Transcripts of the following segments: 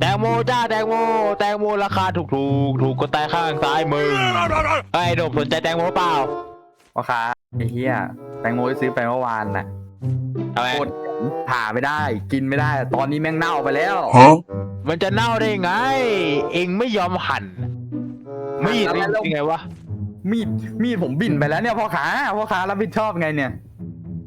แตงโมจ้าแตงโมแตงโมราคาถูกถูกถูกก็แต่ข้างซ้ายมึงไอ้ยหนุ่มสนใจแตงโมเปล่าพ่อค้าไอ้เหี้ยแตงโมที่ซื้อไปเมื่อวานน่ะทำไมโคตรแข็งผ่าไม่ได้ กินไม่ได้ ตอนนี้แม่งเน่าไปแล้วมันจะเน่าได้ไง เองไม่ยอมหั่นมีดอะไรเองแล้วยังไงวะมีดมีดผมบิ่นไปแล้วเนี่ยพ่อค้าพ่อค้ารับผิดชอบไงเนี่ย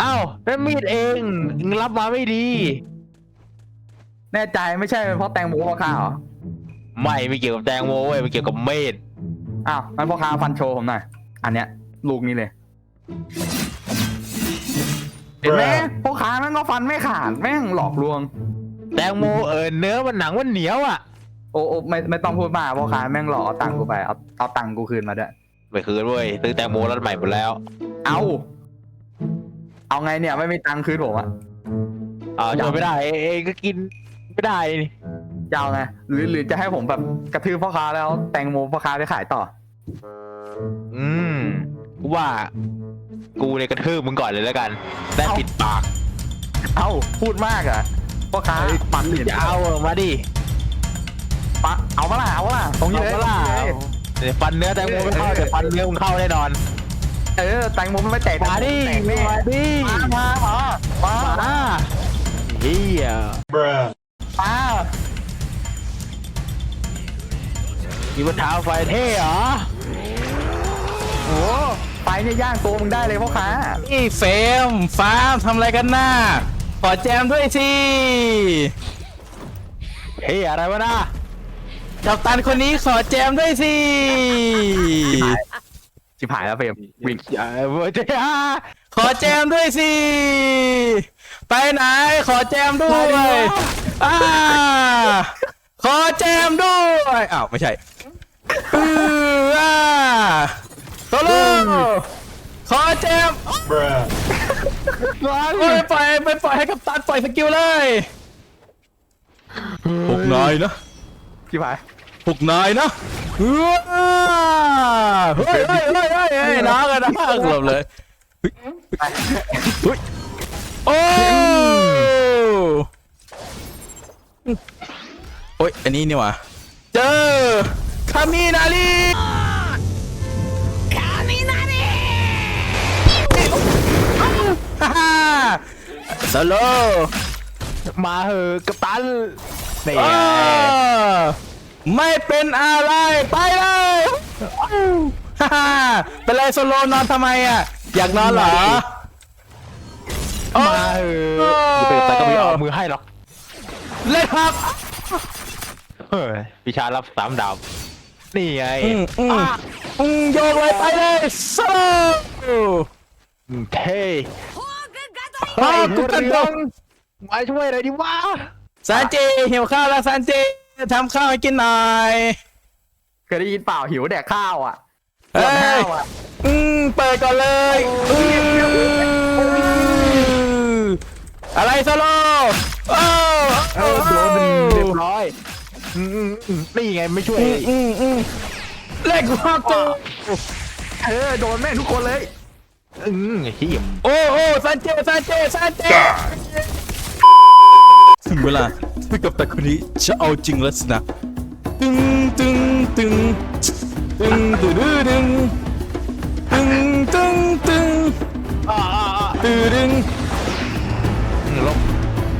อ้าวนั่นมีดเองเองรับมาไม่ดี แน่ใจไม่ใช่เป็นเพราะแตงโมพ่อค้าเหรอไม่ไม่เกี่ยวกับแตงโมเว้ยมันเกี่ยวกับมีดอ้าวงั้นพ่อค้าฟันโชว์ผมหน่อยอันเนี้ย ลูกนี้เลยเห็นไหมพ่อค้าแม่งก็ฟันไม่ขาดแม่งหลอกลวง แตงโมเออเนื้อมันหนังมันเหนียวอะโอ้โอ้ไม่ไม่ต้องพูดมากพ่อค้าแม่งหลอกเอาตังค์กูไปเอาเอาตังค์กูคืนมาด้วยไม่คืนเว้ยซื้อแตงโมรถใหม่หมดแล้ว เอา เอาไงเนี่ยไม่มีตังค์คืนผมอะอ่าจนไม่ได้เองเองก็กิน ไม่ได้นี่จะเอาไงหรือหรือจะให้ผมแบบกระทืบพ่อค้าแล้วแตงโมพ่อค้าไปขายต่อ อืมกูว่า กูเนี่ยกระทืบมึงก่อนเลยแล้วกันได้เอ้าปิดปาก เอ้าพูดมากอะพ่อค้าปันเห็นจะเอาออกมาดิปะเอาปะล่ะเอาปะล่ะตรงนี้เอาเลยปะล่ะตรงนี้เลยเดี๋ยวฟันเนื้อแตงโมไม่เข้าเออแต่ฟันเนื้อมึงเข้าแน่นอน เออแตงโมไม่แตกมาดิแตกแน่มาดิมามามามามาเฮีย มามีวัฒท้าไฟเท่เหรอโอ้ไปเนี่ยย่างตัวมึงได้เลยพ่อค้านี่เฟรมฟ้าร์มทำอะไรกันหน้าขอแจมด้วยสิเฮ้ยอะไรวะนะกับตันคนนี้ขอแจมด้วยสิชิบหายแล้วเฟรมวิ่งอย่าเว้ยเจ้าขอแจมด้วยสิ ไปไหนขอแจมด้วย อ่าขอแจมด้วยอ้าวไม่ใช่เอออ่าโซโล่ขอแจมโอ้ยปล่อยไปปล่อยให้กับตันปล่อยสกิลเลยพวกนายนะชิบหายพวกนายนะเฮ้ยเฮ้ยเฮ้ยเฮ้ยเฮ้ยเฮ้ยน้ากันนะกลบเลยเฮ้ยเฮ้ยโอ้ โอ้ย อันนี้นี่หว่าเจอคามินารีคามินารีฮ่าฮ่าสโลมาเหอะกัปตันนี่เอไงอไม่เป็นอะไร ไปเลยฮ่าฮ่าเป็นไรโซโลนอนทำไมอะ อยากนอนเหรอมาเหอะอยู่แต่ก็ไม่เอามือให้หรอก เล่นครับเฮ้ยพิชารับสามดาว นี่ไงอืมอืมอืมโยกเลยไปเลยโซโลอืมเท่เฮ้ยกูกันเรืตองมาช่วยหน่อยดิวะซานเจหิวข้าวแล้วซานเจทำข้าวให้กินหน่อยเคยได้ยินเปล่าหิวแดกข้าวอะเฮ้ปวดข้ายวอะ อืมเปิดก่อนเลยอืม อะไรโซโลโอ้เออโดนเรียบร้อยอืมอืมอืมนี่ไงไม่ช่วย อืมอืมอืมเล่นกูกูเออโดนแม่งทุกคนเลยอืมหิมโอ้โอ้ซานเจซานเจซานเจถึงเวลาที่กับแต่คนนี้จะเอาจริงแล้วสินะตึงตึงตึงตึงตึงตึงตึงตึงตึงอ่าอ่าอ่าตึงตึงอืมลบ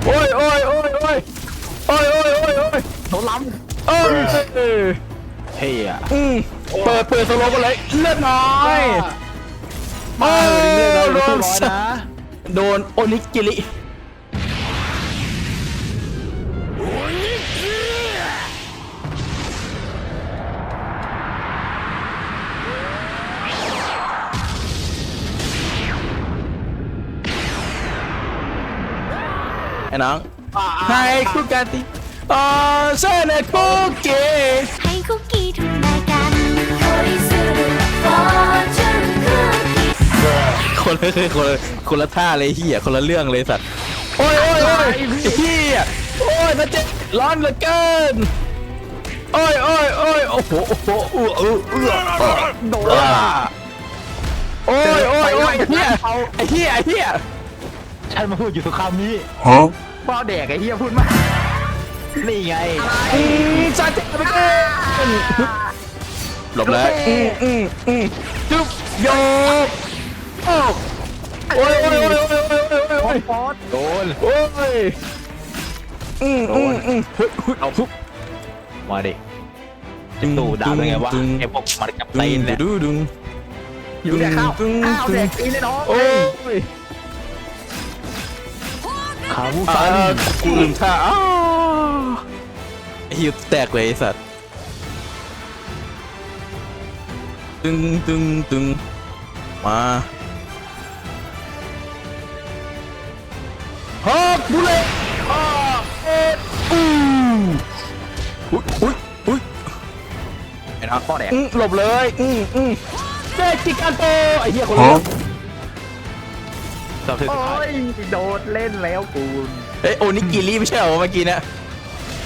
โอ้ยโอ้ยโอ้ยโอ้ยโอ้ยโอ้ยโอ้ยโอ้ยโดนล้โอ้ยเท่อะอืมเปิดเปิดสโลว์กันเลยเลือดน้อยมาเหอะนี่เลยโดเรานร้อยนะโดนโอนิกิริ อ้น้องให้คุกกันติอ๋อเส้นคุกกี้ให้คุกกี้ทำรายการโคริสุรุฟอร์จูนคุกกี้คนละคนละคนละท่าเลยเฮียคนละเรื่องเลยสัตว์โอ้ยโอ้ยโอ้ยไอ้เฮียโอ้ยนะเจ๊ร้อนเหลือเกินโอ้ยโอ้ยโอ้ยโอ้โหโอ้โหเออเออเออำโดนอ่าโอ้ยโอ้ยโอ้ยไอ้เฮียไอ้เฮียไอ้เฮีย ฉันมาพูดอยู่ทุกคำนี้เปล่าแดกไอ้เหี้ยพูดมาก นี่ไงอืมซาเจไปก่อนหลบเลยอืมอืมอืมจุ๊บโยกโอ้โอ้ยโอ้ยโอ้ยโอ้ยโอ้ยโอ้ยฟอสโดนโอ้ยอืมอืมอืมเฮ้ยเฮ้ยเอาปุ๊บมาดิจะตู่ด่าเป็นไงวะไอ้พวกมันกับตีนเนี่ยดึงดึงอยู่เนี่ยข้าวตึ้งข้าวตึ้งเด็กตีนเลยน้องโอ้ย ขาผู้อ่าฟันกูลืมท่าอ้าวไอ้หิวแตกเลยไอ้สัตว์ตึงตึงตึงมาฮักบุเล่อ่าเอ็ดอู้อุ้ยอุ้ยอุ้ยไอ้นะพ่อแดกอืมหลบเลยอืมอืมเจ๊กิการโตไอ้เหี้ยคนละ สอบถึงโอ้ยโดดเล่นแล้วกูเอ้ยโอนิกิริไม่ใช่เหรอเมื่อกี้เนะ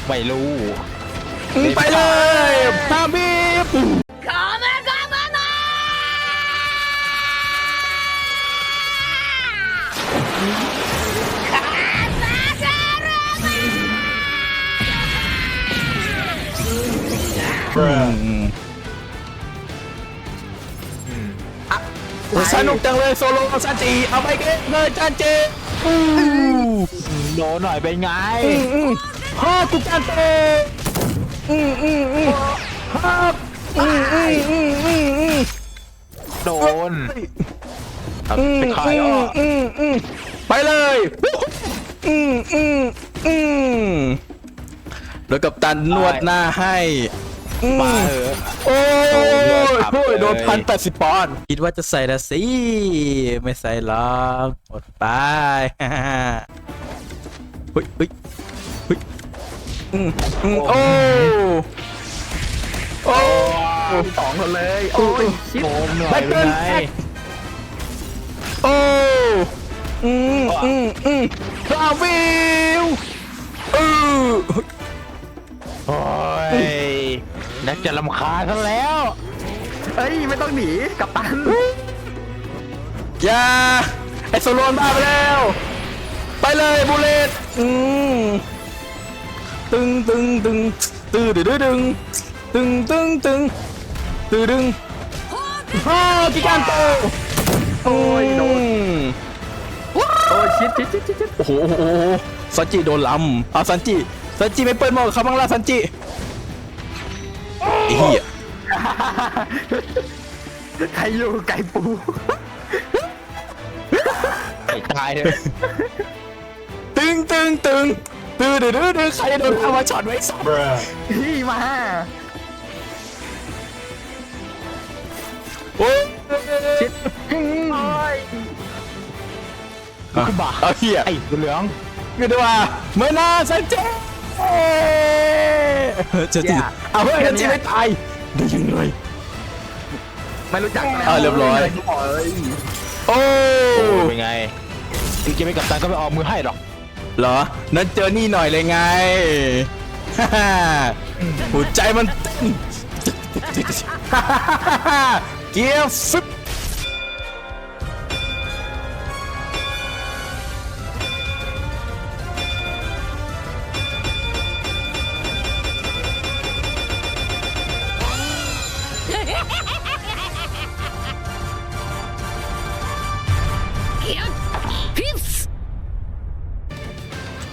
ไม่รู้อืมไปเลยตามบีบ สนุกจังเลยโซโล่ซันจีเอาไปเก็บเลยจันเจอู้โดนหน่อยเป็นไงอืมอืมฮ่าตุกจันเตอืมอืมอืมฮ่าอืมอืมอืมอืมอืมโดนเอาอืมไปขายอือ้อมอืมอืมไปเลยอืมอืมอืมแล้วกับตันนวดหน้าให้อื มาเถอะโอ้ยโอ้ยโดนพันแปดสิบปอนด์คิดว่าจะใส่ละสิ ไม่ใส่หรอกหมดไปเฮ้ยเฮ้ยเฮ้ยอืมอืมโอ้โอ้สองคนเลย โอ้ยชิบโดนหน่อยเป็นไงโอ้อืมอืมอืมลาวิวอือโอ้ย นักจะลำคาญซะแล้วเฮ้ยไม่ต้องหนีกับตันอย่าไอโซโลนบ้าไปแล้ว ไปเลยบูเลตอืมตึงตึงตึงตึงดึงดึงตึงตึงตึงตึงดึงฮ่ากิการโตโอ้ยโดนอืมโอ้ยชิดชิดชิดชิดชิดโอ้โหโอ้โหซันจิโดนลำเอาซันจิซันจิไม่เปิดหมวกกับเขาบ้างล่ะซันจิ ไอ้เหี้ยใครอยู่ไก่ปูไอ้ตายเลยตึงตึงตึงตึงดึงดึงดึงใครโดนเอามาช็อตไว้สับพี่มา โอ้ยชิดโอ้ยขึ้นบ่า เอาเหี้ยไอ้เหลืองก็ได้ว่าเมื่อนาซันเจ จะติดเอาเฮ้ยซันเจไม่ตายได้ยังไงไม่รู้จักกันแล้วอ่าเรียบร้อยโอ้ยโอ้โอ้เป็นไงจริงๆไม่กับตันก็ไม่ออกมือให้หรอกเหรอนั่นเจอนี่หน่อยเลยไงฮ่าฮ่าหัวใจมันเต้นฮ่าฮ่าฮ่าฮ่าเกียร์ฟิป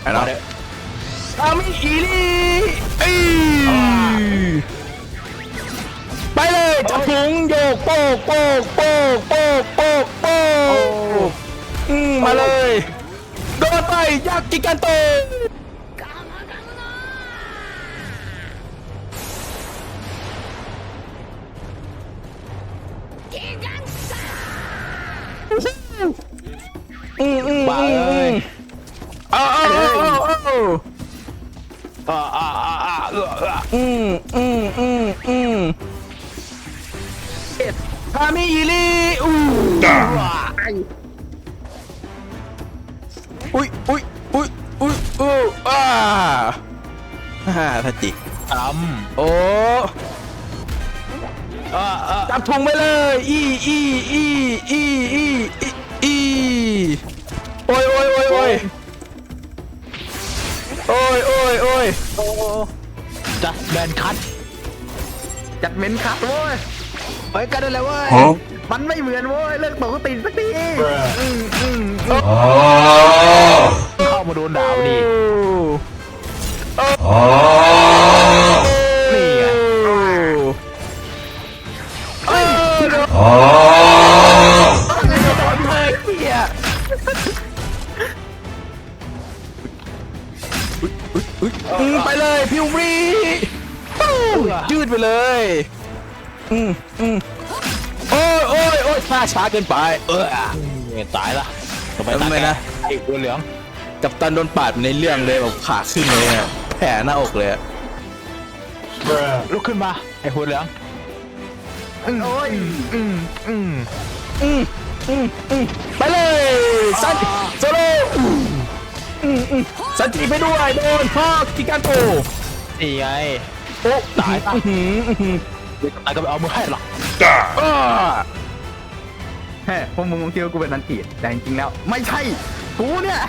ไอ้น้องทามิอีลีเอ้ยไปเลยจับถุงโยกโป๊กโป๊กโป๊กโป๊กโป๊กโป๊กอืมมาเลยโดนไปยักษ์กิกันโต อ่าอ่าอ่าอ่าเออเอออืมอืมอืมอืมทามิอีลีอู้อุ้ยอุ้ยอุ้ยอุ้ยอู้อ้าฮ่าทัจิทโอ้ำอ่าอ่าจับถุงไปเลย อีอีอีอีอีอีอีโอ้ยโอ้ยโอ้ยโอ้ย โอ้ยโอ้ยโอ้ยจัสแมนคัทจัดเม้นคัดโว้ยไปกันได้เลยเว้ย มันไม่เหมือนโว้ย เลิกปกติสักทีเข้ามาโดนดาวนี่นี่ ยพิวรีปู้ยืดไปเลย อืมอืมโอ้ยโอ้ยโอ้ยช้าช้าเกินไป เออเนี่ยตายละต่อไปทำไมนะไอ้ตัวเหลือง กับตันโดนปาดในเรื่องเลยแบบขาขึ้นเลยอะแผลหน้าอกเลยอะลุกขึ้นมา ไอ้หัวเหลืองโอ้ยอืมอืมอืมอืมอืมไปเลยซันโซโล่อืมอืมอืมซันจีไปด้วยโดนพ่อกิการโต นี่ไงโอ้ตายอื้อหืออื้อหือตายก็ไม่เอามือให้หรอกอ้าแฮ่พวกมึงคิดว่ากูเป็นนันจีแต่จริงๆแล้ว ไม่ใช่ กูเนี่ย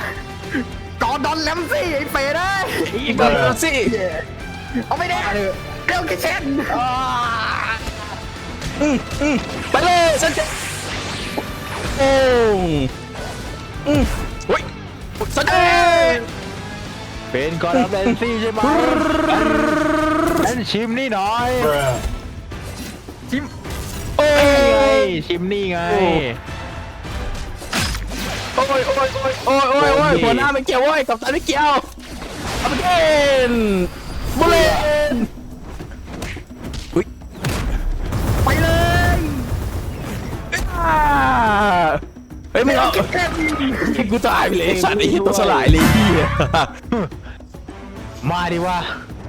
กอร์ดอนแลมซี่ไอ้เฟรได้ยอีกเดินสิเอาไม่ได้เกลียวกิเชนอืมอืมไปเลยซันจีโอ้อืมเฮ้ยซันจี เป็นกอร์ดอนแลนซี่ใช่ไหมเล่นชิมนี่หน่อยชิมโอ้ยชิมนี่ไง โอ้ยโอ้ยโอ้ยโอ้ยโอ้ยโอ้ยหัวหน้าไม่เกี่ยวโอ้ยกับตันไม่เกี่ยวเอาไปเล่นบุเรน ไม่เอากูตายไปเลยไอ้สัตว์ไอ้เหี้ยตัวสลายเลยพี่มาดิวะ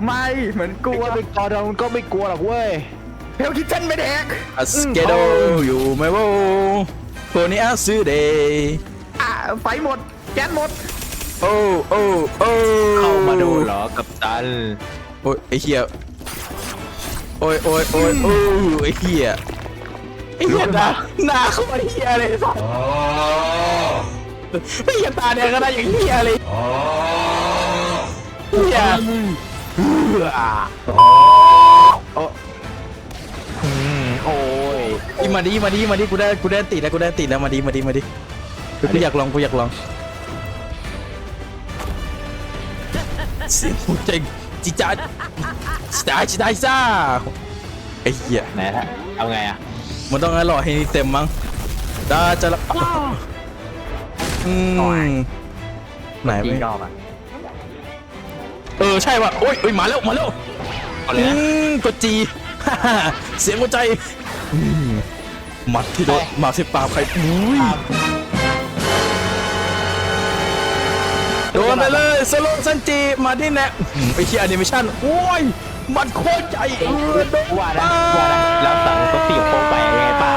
ไม่เหมือนกูกลัวอะเป็นกอร์ดอนมันก็ไม่กลัวหรอกเว้ยเกลียวกิเชนไม่แดกอัสเกโดอยู่ไหมวะโคนี้อาซื้อเดย์อะไฟหมดแก๊สหมดโอ้โอ้โอ้เข้ามาดูเหรอกับตันโอ้ยไอ้เหี้ยโอ้ยโอ้ยโอ้ยโอ้ยไอ้เหี้ย ไอ้เหี้ยหน้าหน้าเขาไอ้เหี้ยเลยสัสไอ้เหี้ยตาแดงก็ได้อย่างเหี้ยเลยเหี้ยอืมโอ้ยอีมาดิมาดิมาดิกูได้กูได้ติดแล้วกูได้ติดแล้วมาดิมาดิมาดิกูอยากลองกูอยากลองเสียงหัวใจจิจ้าจิจ้าจิจ้าจิจ้าไอ้เหี้ยไหนฮะเอาไงอะ มันต้องให้หล่อให้นี่เต็มมั้งดาจะละอืมไหนจริไม่งยอมอะเออใช่ว่ะโอ้ยโอ้ยมาแล้วมาแล้วเอาเลยอืนะมกดจี เสียงหัวใจอืมหมัดที่โดนหมัดที่ปากใครอุ้ย โดนไปเลยสโลซันจีมาที่แนไอเชียแอนิเมชั่นโอ้ยมันโคตรใหญ่เออดนว่านะว่านะแล้วสั่งต้องตีโค้งไปยังไงป้า